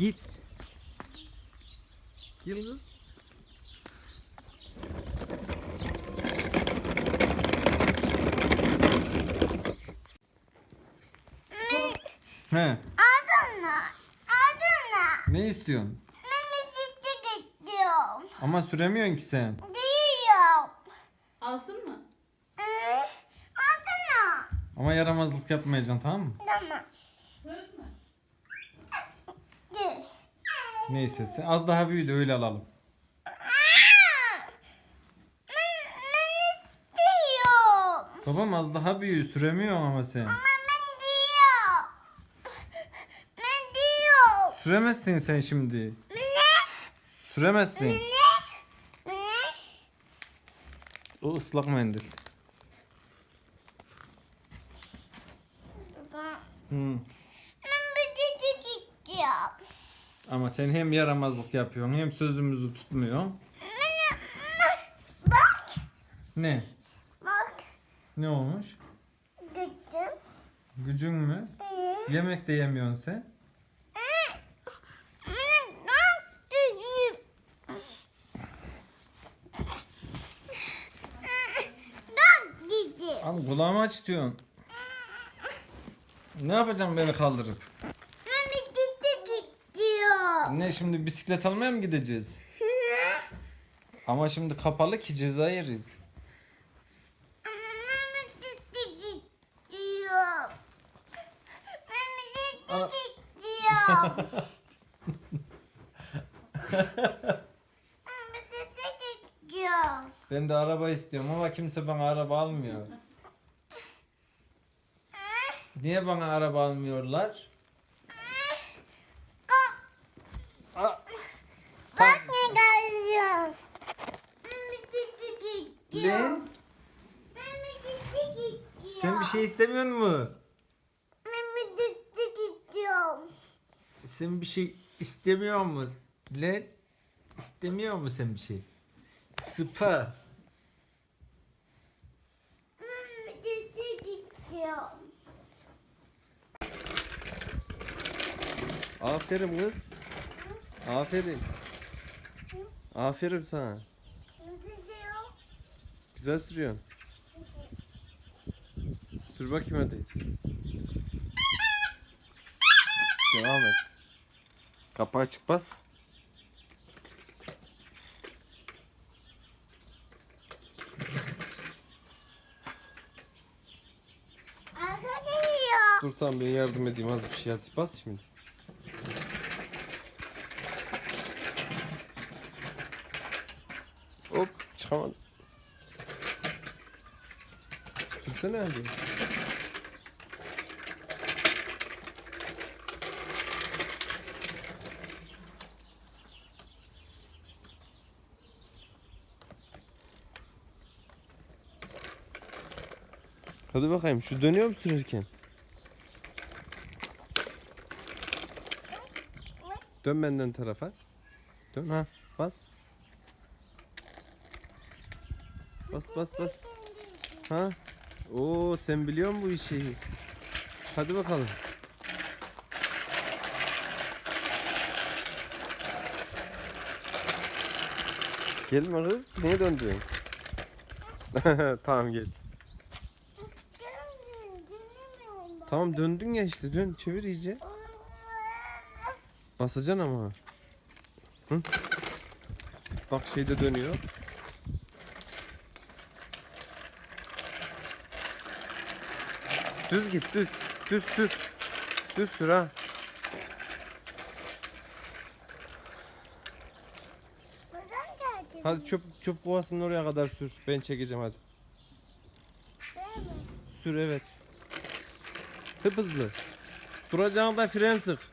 Git. Gel kız. He. Adana. Adana. Ne istiyorsun? Memlekete gidiyorum. Ama süremiyorsun ki sen. Diyorum. Alsın mı? Ee, Adana. Ama yaramazlık yapmayacaksın tamam mı? Tamam. Söz mü? Dur. Neyse sen az daha büyüdü öyle alalım. Ben, ben. Babam az daha büyüğü süremiyorsun ama sen. Ben. Ben. Süremezsin sen şimdi. Ne? Süremezsin. Ne? Ne? O ıslak mendil. Ben Hı. memlekete gidiyorum. Ama sen hem yaramazlık yapıyorsun hem sözümüzü tutmuyorsun. Bak. Ne? Bak. Ne olmuş? Gittim. Gücün mü? Ee, Yemek de yemiyorsun sen. Ama kulağımı açtıyorsun. Ne yapacağım beni kaldırıp? Ne şimdi bisiklet almaya mı gideceğiz? Ama şimdi kapalı ki ceza yeriz. Ben de araba istiyorum ama kimse bana araba almıyor. Niye bana araba almıyorlar? Aa, Bak ne geleceğim. Memlekete Memlekete gidiyorum. sen bir şey istemiyor mu? Memlekete gidiyorum. Sen bir şey istemiyor mu? Lan istemiyor mu sen bir şey? Sıpa. Aferin kız. Aferin. Aferin sana. Güzel sürüyorsun. Sür bakayım hadi. Devam et. Kapağı açık bas. Dur tamam ben yardım edeyim az bir şey hadi bas şimdi. Hop çıkamadım. Sürsene hadi. Hadi bakayım şu dönüyor mu sürerken? Dön benden tarafa. Dön ha bas. Bas bas bas. Ha? Oo sen biliyor musun bu işi? Hadi bakalım. Gelme kız. Niye döndün? tamam gel. Tamam döndün ya işte dön çevir iyice. Basacaksın ama. Hı? Bak şeyde dönüyor. Düz git düz. Düz sür. Düz sür ha. Hadi çöp çöp kovasının oraya kadar sür. Ben çekeceğim hadi. Sür evet. Hıp hızlı. Duracağında fren sık.